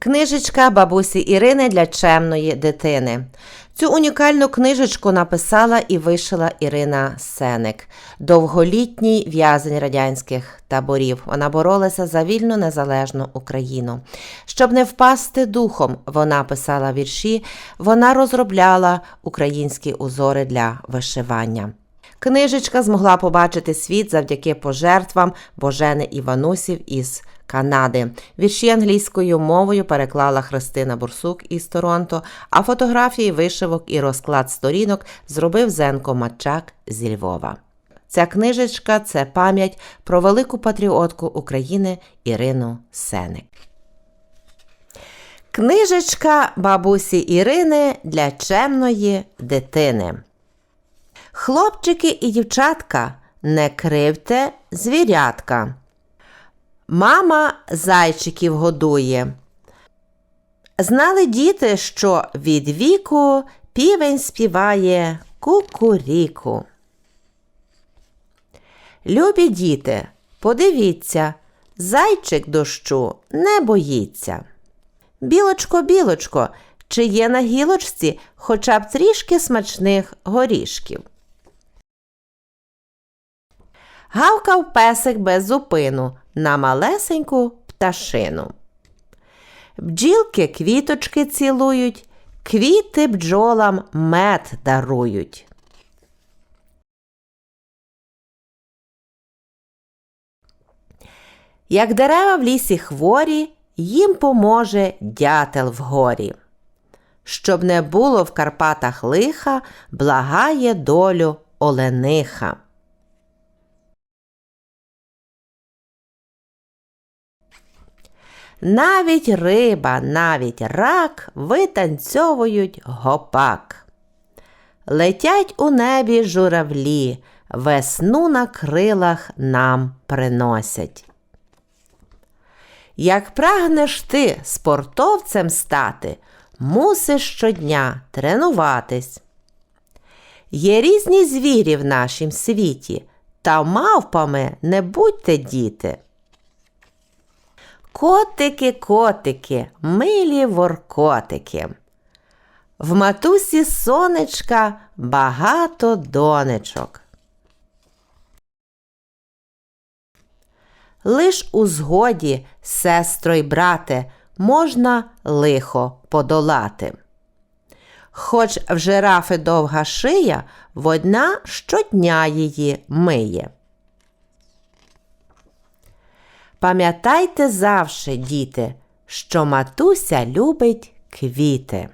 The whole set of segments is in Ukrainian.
Книжечка бабусі Ірини для чемної дитини. Цю унікальну книжечку написала і вишила Ірина Сеник, довголітній в'язень радянських таборів. Вона боролася за вільну незалежну Україну. Щоб не впасти духом, вона писала вірші, вона розробляла українські узори для вишивання. Книжечка змогла побачити світ завдяки пожертвам Божени Іванусів із Канади. Вірші англійською мовою переклала Христина Бурсук із Торонто, а фотографії вишивок і розклад сторінок зробив Зенко Матчак зі Львова. Ця книжечка це пам'ять про велику патріотку України Ірину Сеник. Книжечка бабусі Ірини для чемної дитини. Хлопчики і дівчатка, не кривте звірятка. Мама зайчиків годує. Знали діти, що від віку півень співає кукуріку. Любі діти, подивіться, зайчик дощу не боїться. Білочко, білочко, чи є на гілочці хоча б трішки смачних горішків? Гавкав песик без зупину на малесеньку пташину. Бджілки квіточки цілують, квіти бджолам мед дарують. Як дерева в лісі хворі, їм поможе дятел в горі. Щоб не було в Карпатах лиха, благає долю олениха. Навіть риба, навіть рак витанцьовують гопак. Летять у небі журавлі, весну на крилах нам приносять. Як прагнеш ти спортовцем стати, мусиш щодня тренуватись. Є різні звірі в нашім світі, та мавпами не будьте діти. Котики, котики, милі воркотики. В матусі сонечка багато донечок. Лиш у згоді, сестро й брате, можна лихо подолати. Хоч в жирафи довга шия, водна щодня її миє. Пам'ятайте завше, діти, що матуся любить квіти.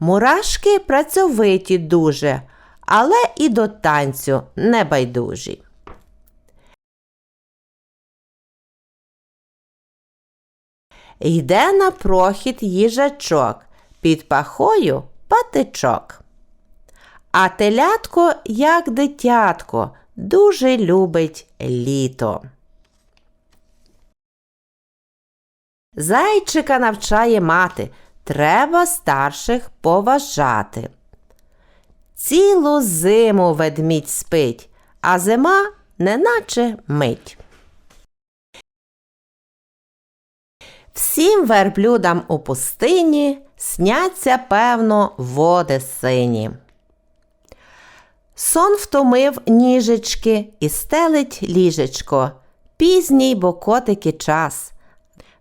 Мурашки працьовиті дуже, але і до танцю не байдужі. Йде на прохід їжачок, під пахою патичок. А телятко, як дитятко, дуже любить літо. Зайчика навчає мати, треба старших поважати. Цілу зиму ведмідь спить, а зима неначе мить. Всім верблюдам у пустині сняться, певно, води сині. Сон втомив ніжечки і стелить ліжечко, пізній бо котики час.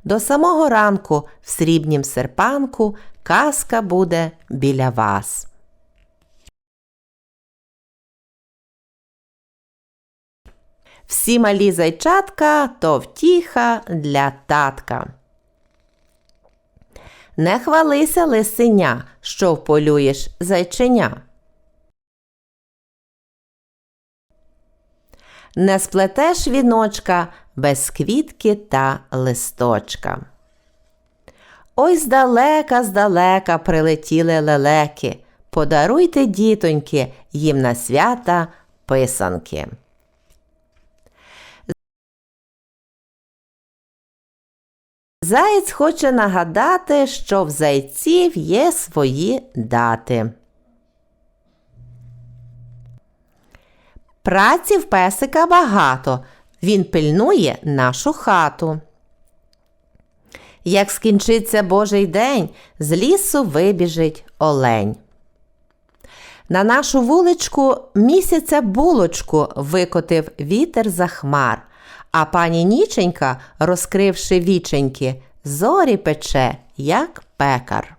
До самого ранку в срібнім серпанку казка буде біля вас. Всі малі зайчатка то втіха для татка. Не хвалися лисеня, що вполюєш зайченя. Не сплетеш віночка без квітки та листочка. Ой здалека, здалека прилетіли лелеки. Подаруйте, дітоньки, їм на свята писанки. Заєць хоче нагадати, що в зайців є свої дати. Праці в песика багато. Він пильнує нашу хату. Як скінчиться Божий день, з лісу вибіжить олень. На нашу вуличку місяця булочку викотив вітер за хмар, а пані ніченька, розкривши віченьки, зорі пече, як пекар.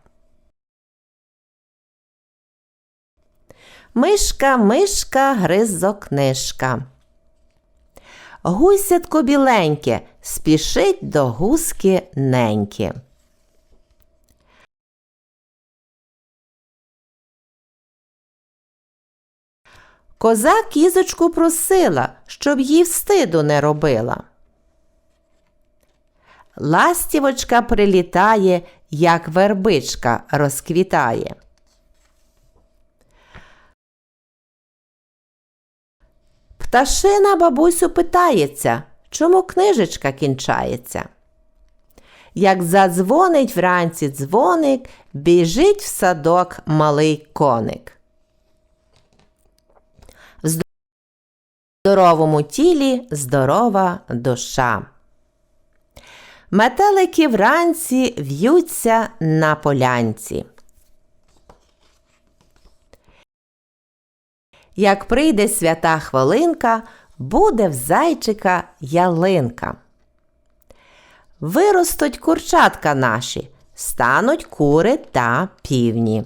Мишка, мишка, гризокнижка. Гусятко біленьке, спішить до гуски неньки. Коза кізочку просила, щоб їй встиду не робила. Ластівочка прилітає, як вербичка розквітає. Пташина бабусю питається, чому книжечка кінчається. Як задзвонить вранці дзвоник, біжить в садок малий коник. В здоровому тілі здорова душа. Метелики вранці в'ються на полянці. Як прийде свята хвилинка, буде в зайчика ялинка. Виростуть курчатка наші, стануть кури та півні.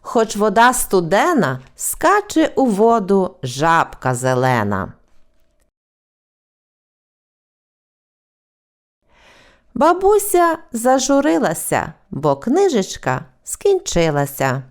Хоч вода студена, скаче у воду жабка зелена. Бабуся зажурилася, бо книжечка скінчилася.